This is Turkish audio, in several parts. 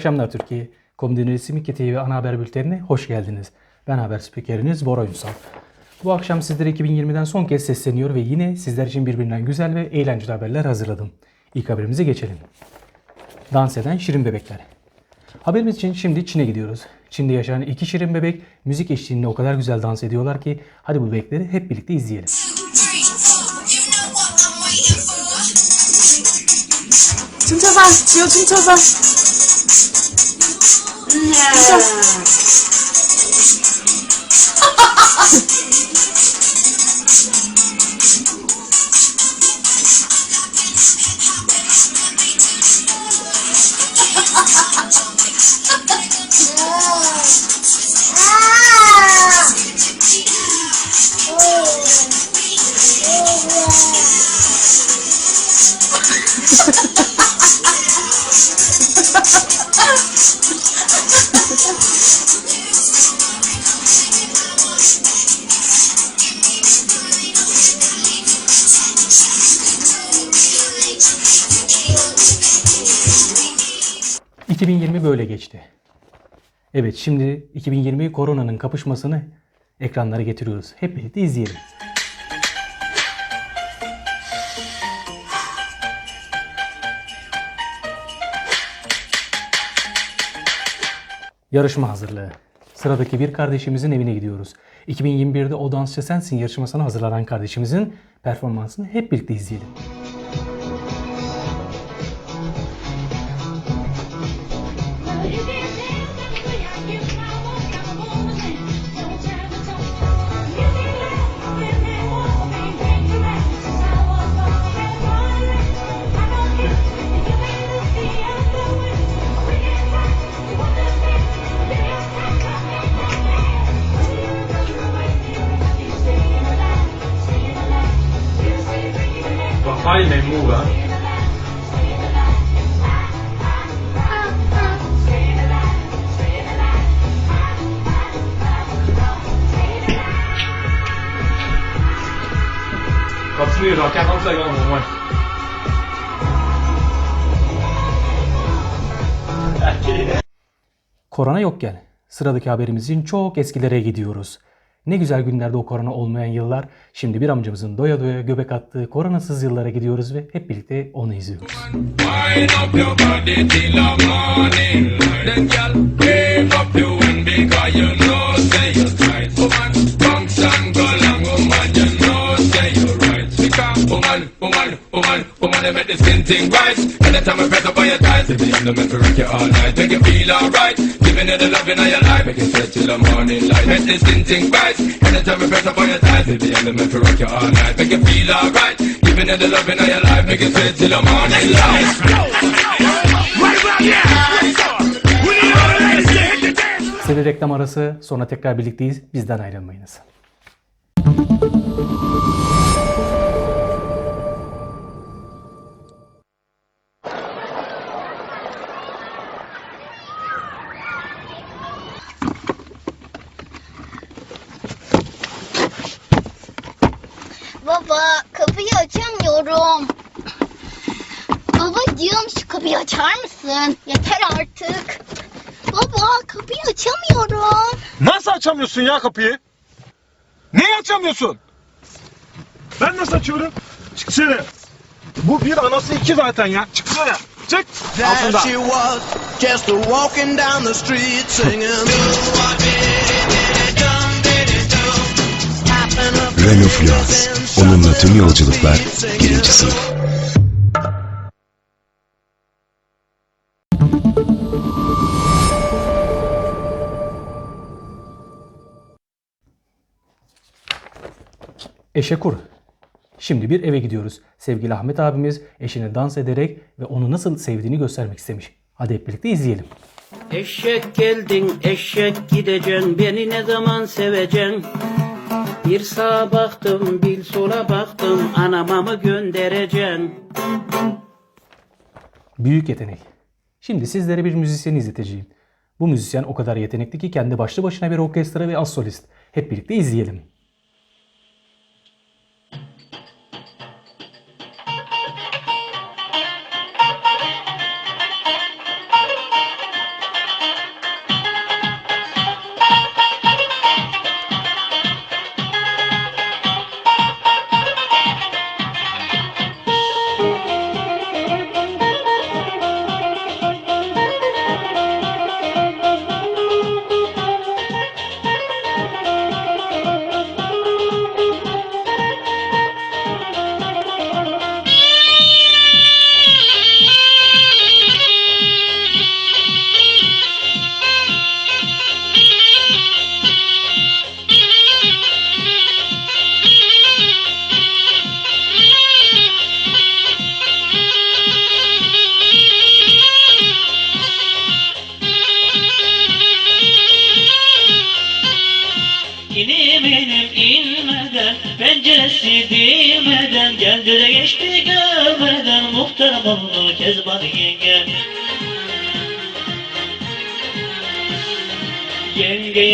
akşamlar Türkiye. Komdin Resmi TV ana haber bültenine hoş geldiniz. Ben haber spikeriniz Bora Ünsal. Bu akşam sizlere 2020'den son kez sesleniyor ve yine sizler için birbirinden güzel ve eğlenceli haberler hazırladım. İlk haberimize geçelim. Dans eden şirin bebekler. Haberimiz için şimdi Çin'e gidiyoruz. Çin'de yaşayan iki şirin bebek müzik eşliğinde o kadar güzel dans ediyorlar ki hadi bu bebekleri hep birlikte izleyelim. Çin çözer, diyor Çin çözer. Yeah. ...2020 böyle geçti. Evet şimdi 2020 koronanın kapışmasını ekranlara getiriyoruz. Hep birlikte izleyelim. Yarışma hazırlığı. Sıradaki bir kardeşimizin evine gidiyoruz. 2021'de O Dansçı Sensin yarışmasına hazırlanan kardeşimizin performansını hep birlikte izleyelim. Korona yokken sıradaki haberimizin çok eskilere gidiyoruz. Ne güzel günlerde o korona olmayan yıllar. Şimdi bir amcamızın doya doya göbek attığı koronasız yıllara gidiyoruz ve hep birlikte onu izliyoruz. They make the skin thing right. Anytime I press up on your thighs, baby, I'm the man for rock you all night. Make you feel alright. Giving you the loving of your life, make it sweat till the morning light. Make the skin thing right. Anytime I press up on your thighs, baby, I'm the man for rock you all night. Make you feel alright. Giving you the loving of your life, make it sweat till the morning light. Size reklam arası sonra tekrar birlikteyiz. Bizden ayrılmayınız. Baba kapıyı açar mısın? Yeter artık. Baba kapıyı açamıyorum. Nasıl açamıyorsun ya kapıyı? Niye açamıyorsun? Ben nasıl açıyorum? Çıksana. Bu bir anası iki zaten ya. Çıksana. Çık. There Altında. she was, just a walking down the street singing. Renault Fluence. Onunla tüm yolculuklar birinci sınıf. Eşekur. Şimdi bir eve gidiyoruz. Sevgili Ahmet abimiz eşine dans ederek ve onu nasıl sevdiğini göstermek istemiş. Hadi hep birlikte izleyelim. Eşek geldin, eşek gideceksin, beni ne zaman seveceksin? Bir sağa baktım, bir sola baktım, anama mı göndereceksin? Büyük yetenek. Şimdi sizlere bir müzisyeni izleteceğim. Bu müzisyen o kadar yetenekli ki kendi başlı başına bir orkestra ve az solist. Hep birlikte izleyelim.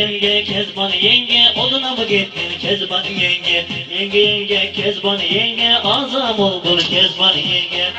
Yenge Kezban yenge oduna mı gittin Kezban yenge? Yenge yenge Kezban yenge azam oldun Kezban yenge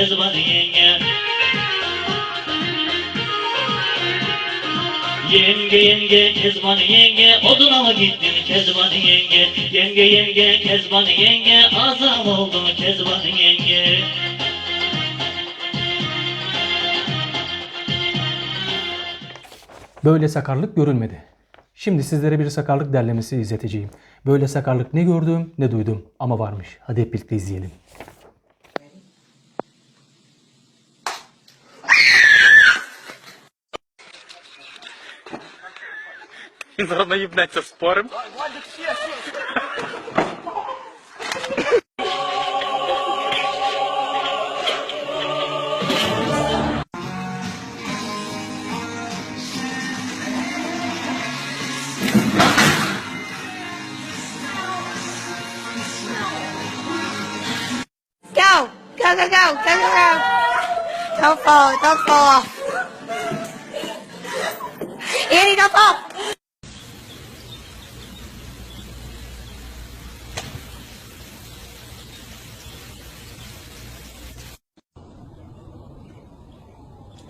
oldum Kezban yenge Yenge Kezban yenge oduna mı gittin Kezban yenge Yenge yenge Kezban yenge azam oldum Kezban yenge Böyle sakarlık görülmedi. Şimdi sizlere bir sakarlık derlemesi izleteceğim. Böyle sakarlık ne gördüm ne duydum ama varmış. Hadi hep birlikte izleyelim. Go! Go, go, go, go, go, go! Don't fall, don't fall. Annie, don't fall!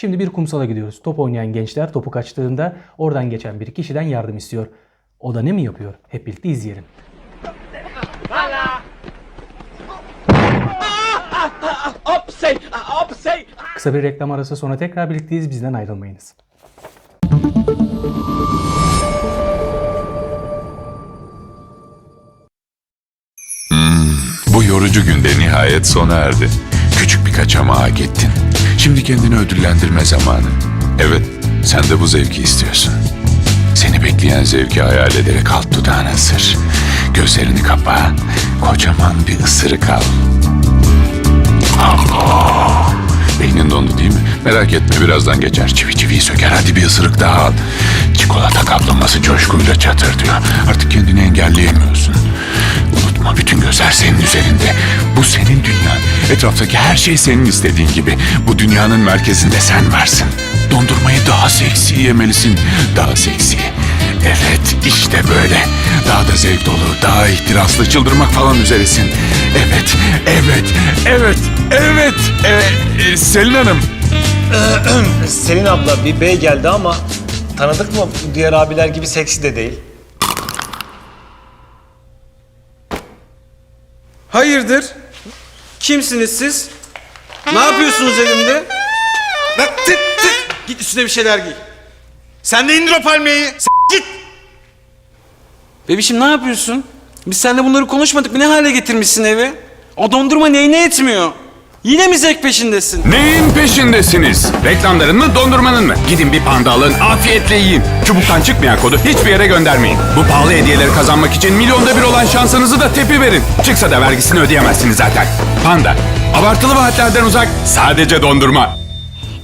Şimdi bir kumsala gidiyoruz. Top oynayan gençler topu kaçtığında oradan geçen bir kişiden yardım istiyor. O da ne mi yapıyor? Hep birlikte izleyelim. Kısa bir reklam arası sonra tekrar birlikteyiz. Bizden ayrılmayınız. Bu yorucu günde nihayet sona erdi. Küçük bir kaçamağa gittin. Şimdi kendini ödüllendirme zamanı. Evet, sen de bu zevki istiyorsun. Seni bekleyen zevki hayal ederek alt dudağını ısır. Gözlerini kapa, kocaman bir ısırık al. Allah! Beynin dondu değil mi? Merak etme birazdan geçer. Çivi çiviyi söker. Hadi bir ısırık daha al. Çikolata kaplaması coşkuyla çatır diyor. Artık kendini engelleyemiyorsun. Unutma bütün gözler senin üzerinde. Bu senin dünyan. Etraftaki her şey senin istediğin gibi. Bu dünyanın merkezinde sen varsın. Dondurmayı daha seksi yemelisin. Daha seksi. Evet işte böyle. Daha da zevk dolu, daha ihtiraslı, çıldırmak falan üzeresin. Evet, evet, evet, evet. Ee, e, Selin Hanım. Selin abla bir bey geldi ama tanıdık mı? Diğer abiler gibi seksi de değil. Hayırdır? Kimsiniz siz? Ne yapıyorsunuz elimde? Lan tık tık! Git üstüne bir şeyler giy. Sen de indir o palmiyeyi. S- git! Bebişim ne yapıyorsun? Biz seninle bunları konuşmadık mı? Ne hale getirmişsin evi? O dondurma neyine etmiyor? Yine mi zevk peşindesin? Neyin peşindesiniz? Reklamların mı, dondurmanın mı? Gidin bir panda alın, afiyetle yiyin. Çubuktan çıkmayan kodu hiçbir yere göndermeyin. Bu pahalı hediyeleri kazanmak için milyonda bir olan şansınızı da tepi verin. Çıksa da vergisini ödeyemezsiniz zaten. Panda, abartılı vaatlerden uzak, sadece dondurma.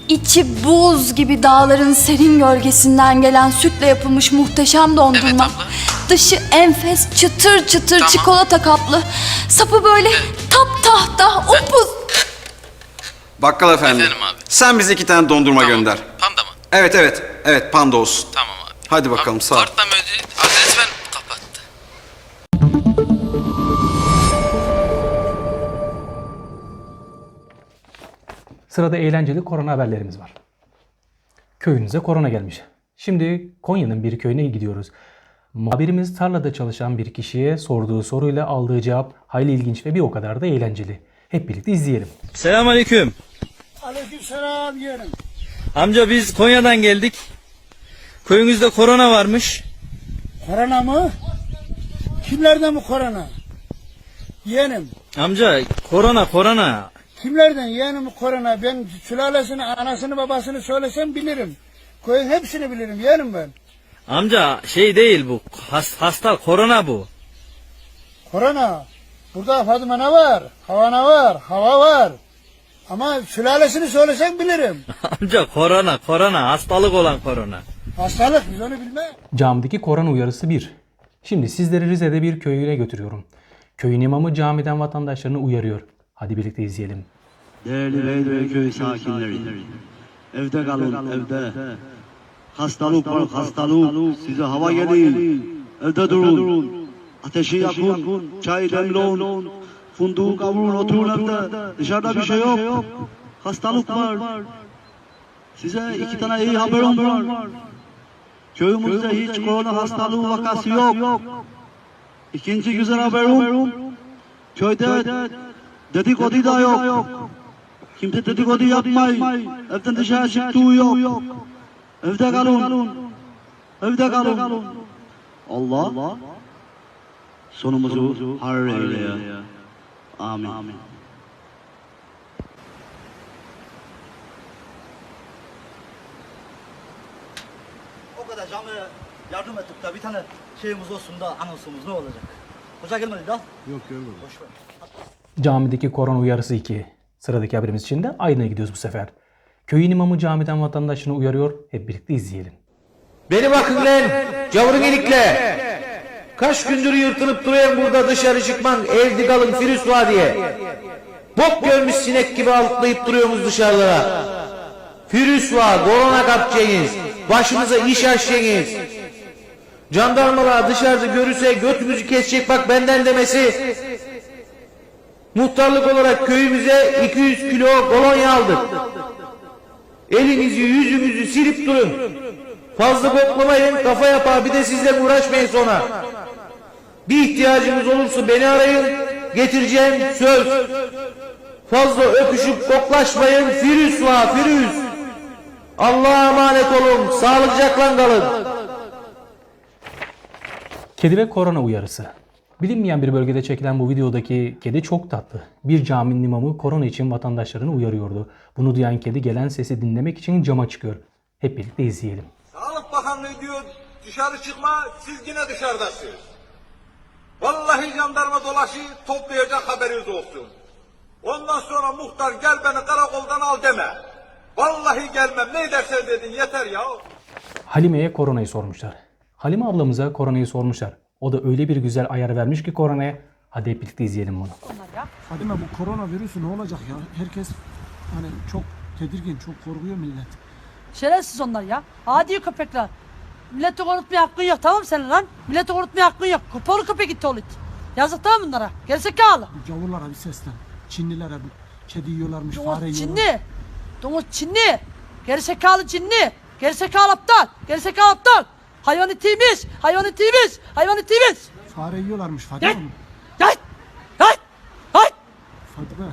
İçi buz gibi dağların serin gölgesinden gelen sütle yapılmış muhteşem dondurma. Dışı enfes çıtır çıtır çikolata kaplı. Sapı böyle tap tahta upuz. Bakkal efendi. Efendim abi. Sen bize iki tane dondurma Tamam. gönder. Panda mı? Evet evet. Evet panda olsun. Tamam abi. Hadi bakalım sağ ol. Kartla mı? Sırada eğlenceli korona haberlerimiz var. Köyünüze korona gelmiş. Şimdi Konya'nın bir köyüne gidiyoruz. Muhabirimiz tarlada çalışan bir kişiye sorduğu soruyla aldığı cevap hayli ilginç ve bir o kadar da eğlenceli. Hep birlikte izleyelim. Selamünaleyküm. Aleykümselam yeğenim. Amca biz Konya'dan geldik. Köyünüzde korona varmış. Korona mı? Kimlerden bu korona? Yeğenim. Amca korona korona. Kimlerden yeğenim korona? Ben sülalesini, anasını, babasını söylesem bilirim. Köyün hepsini bilirim yeğenim ben. Amca şey değil bu. Has- hasta korona bu. Korona. Burada Fatıma ne var? Hava ne var? Hava var. Ama sülalesini söylesem bilirim. Amca korona korona hastalık olan korona. Hastalık biz onu bilmem. Camideki korona uyarısı 1. Şimdi sizleri Rize'de bir köyüne götürüyorum. Köyün imamı camiden vatandaşlarını uyarıyor. Hadi birlikte izleyelim. Değerli Beyköy köy sakinleri, evde kalın, evde. Hastalık var, hastalık. Size hava geliyor. Evde durun. Ateşi yakın, çay demleyin. Funduğu kavurun, oturun evde. Dışarıda bir şey yok. Hastalık var. Size iki tane iyi haberim var. Köyümüzde hiç korona hastalığı vakası yok. İkinci güzel haberim, köyde dedikodu da yok. Kimse dedikodu yapmayın. Evden dışarı çıktığı yok. Evde kalın. Evde kalın. Allah sonumuzu hayır eyle ya. Amin. O kadar camiye yardım ettik de bir tane şeyimiz olsun da anonsumuz ne olacak? Hoca gelmedi daha. Yok görmedim. Boş ver. Camideki korona uyarısı 2. Sıradaki haberimiz için de aynaya gidiyoruz bu sefer. Köyün imamı camiden vatandaşını uyarıyor. Hep birlikte izleyelim. Beni bakın lan cavurun ilikle. Kaç gündür yırtınıp duruyorum burada dışarı çıkman evde kalın virüs var diye. Bok görmüş sinek gibi altlayıp duruyorsunuz dışarılara. Virüs var, korona kapacaksınız. Başınıza iş açacaksınız. Jandarmalar dışarıda görürse götümüzü kesecek bak benden demesi. Muhtarlık olarak köyümüze 200 kilo kolonya aldık. Elinizi yüzünüzü silip durun. Fazla koklamayın kafa yapar bir de sizle uğraşmayın sonra. Bir ihtiyacınız olursa beni arayın getireceğim söz. Fazla öpüşüp koklaşmayın virüs var virüs. Allah'a emanet olun sağlıcakla kalın. Kedi ve korona uyarısı. Bilinmeyen bir bölgede çekilen bu videodaki kedi çok tatlı. Bir caminin imamı korona için vatandaşlarını uyarıyordu. Bunu duyan kedi gelen sesi dinlemek için cama çıkıyor. Hep birlikte izleyelim. Sağlık Bakanlığı diyor dışarı çıkma siz yine dışarıdasınız. Vallahi jandarma dolaşı toplayacak haberiniz olsun. Ondan sonra muhtar gel beni karakoldan al deme. Vallahi gelmem ne dersen dedin yeter ya. Halime'ye koronayı sormuşlar. Halime ablamıza koronayı sormuşlar. O da öyle bir güzel ayar vermiş ki koronaya. Hadi hep birlikte izleyelim bunu. Fadime bu koronavirüsü ne olacak ya? Herkes hani çok tedirgin, çok korkuyor millet. Şerefsiz onlar ya. Adi köpekler. Milleti korkutmaya hakkın yok tamam mı senin lan? Milleti korkutmaya hakkın yok. Kupalı köpek gitti oğlu it. Yazık tamam bunlara. Gerizekalı. Bu gavurlara bir seslen. Çinlilere bu kedi yiyorlarmış, fare Domuz yiyorlar. Çinli. Domuz Çinli. Gerizekalı Çinli. Gerizekalı aptal. Gerizekalı aptal. Hayvan etiymiş. Hayvan etiymiş. Hayvan etiymiş. Fare yiyorlarmış Fadime. Gel. Gel. Gel. Gel. Fadime.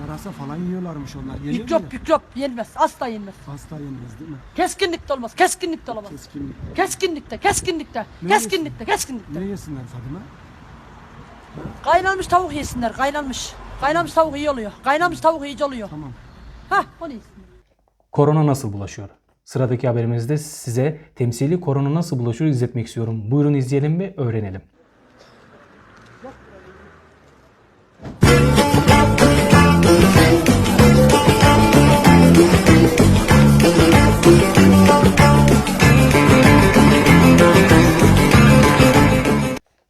Yarasa falan yiyorlarmış onlar. Yenir Mikrop mi? mikrop yenmez. Asla yenmez. Hasta yenmez değil mi? Keskinlikte olmaz. Keskinlikte olamaz. Keskin. Keskinlikte. Keskinlikte. Ne Keskinlikte. Keskinlikte. Ne yesinler Fadime? Kaynanmış tavuk yesinler. Kaynanmış. Kaynanmış tavuk iyi oluyor. Kaynanmış tavuk iyice oluyor. Tamam. Hah onu yesinler. Korona nasıl bulaşıyor? Sıradaki haberimizde size temsili korona nasıl bulaşıyor izletmek istiyorum. Buyurun izleyelim ve öğrenelim.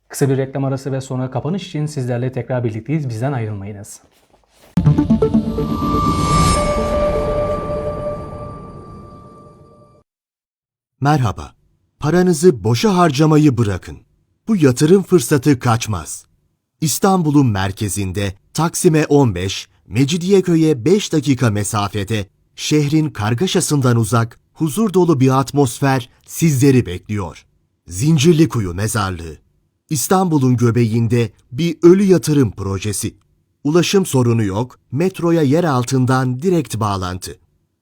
Kısa bir reklam arası ve sonra kapanış için sizlerle tekrar birlikteyiz. Bizden ayrılmayınız. Merhaba. Paranızı boşa harcamayı bırakın. Bu yatırım fırsatı kaçmaz. İstanbul'un merkezinde Taksim'e 15, Mecidiyeköy'e 5 dakika mesafede, şehrin kargaşasından uzak, huzur dolu bir atmosfer sizleri bekliyor. Zincirlikuyu Mezarlığı İstanbul'un göbeğinde bir ölü yatırım projesi. Ulaşım sorunu yok, metroya yer altından direkt bağlantı.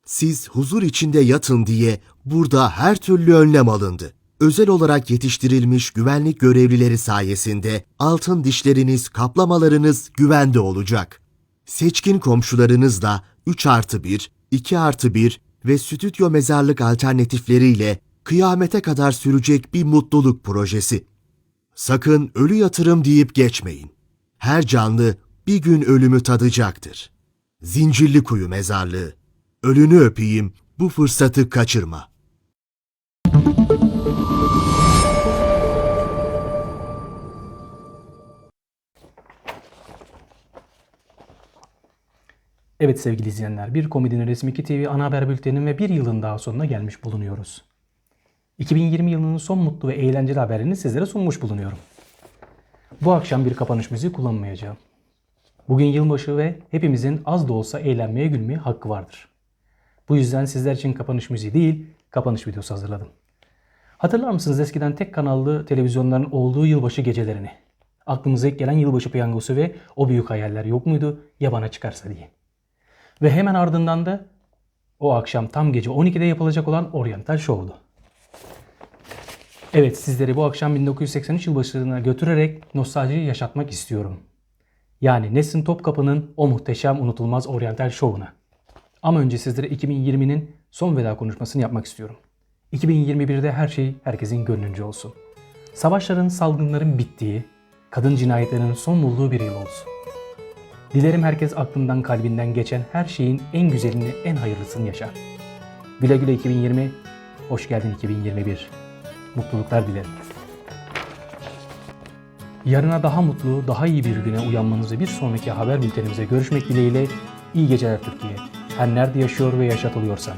Siz huzur içinde yatın diye burada her türlü önlem alındı. Özel olarak yetiştirilmiş güvenlik görevlileri sayesinde altın dişleriniz, kaplamalarınız güvende olacak. Seçkin komşularınızla 3 artı 1, 2 artı 1 ve stüdyo mezarlık alternatifleriyle kıyamete kadar sürecek bir mutluluk projesi. Sakın ölü yatırım deyip geçmeyin. Her canlı bir gün ölümü tadacaktır. Zincirli Kuyu Mezarlığı. Ölünü öpeyim, bu fırsatı kaçırma. Evet sevgili izleyenler, bir komedinin resmi 2 TV ana haber bülteninin ve bir yılın daha sonuna gelmiş bulunuyoruz. 2020 yılının son mutlu ve eğlenceli haberini sizlere sunmuş bulunuyorum. Bu akşam bir kapanış müziği kullanmayacağım. Bugün yılbaşı ve hepimizin az da olsa eğlenmeye gülmeye hakkı vardır. Bu yüzden sizler için kapanış müziği değil, kapanış videosu hazırladım. Hatırlar mısınız eskiden tek kanallı televizyonların olduğu yılbaşı gecelerini? Aklımıza ilk gelen yılbaşı piyangosu ve o büyük hayaller yok muydu ya bana çıkarsa diye. Ve hemen ardından da o akşam tam gece 12'de yapılacak olan Oriental Show'du. Evet sizleri bu akşam 1983 yılbaşına götürerek nostaljiyi yaşatmak istiyorum. Yani Nesin Topkapı'nın o muhteşem unutulmaz Oriental Show'una. Ama önce sizlere 2020'nin son veda konuşmasını yapmak istiyorum. 2021'de her şey herkesin gönlünce olsun. Savaşların, salgınların bittiği, kadın cinayetlerinin son bulduğu bir yıl olsun. Dilerim herkes aklından kalbinden geçen her şeyin en güzelini, en hayırlısını yaşar. Güle güle 2020, hoş geldin 2021. Mutluluklar dilerim. Yarına daha mutlu, daha iyi bir güne uyanmanızı bir sonraki haber bültenimize görüşmek dileğiyle iyi geceler Türkiye. Her nerede yaşıyor ve yaşatılıyorsan.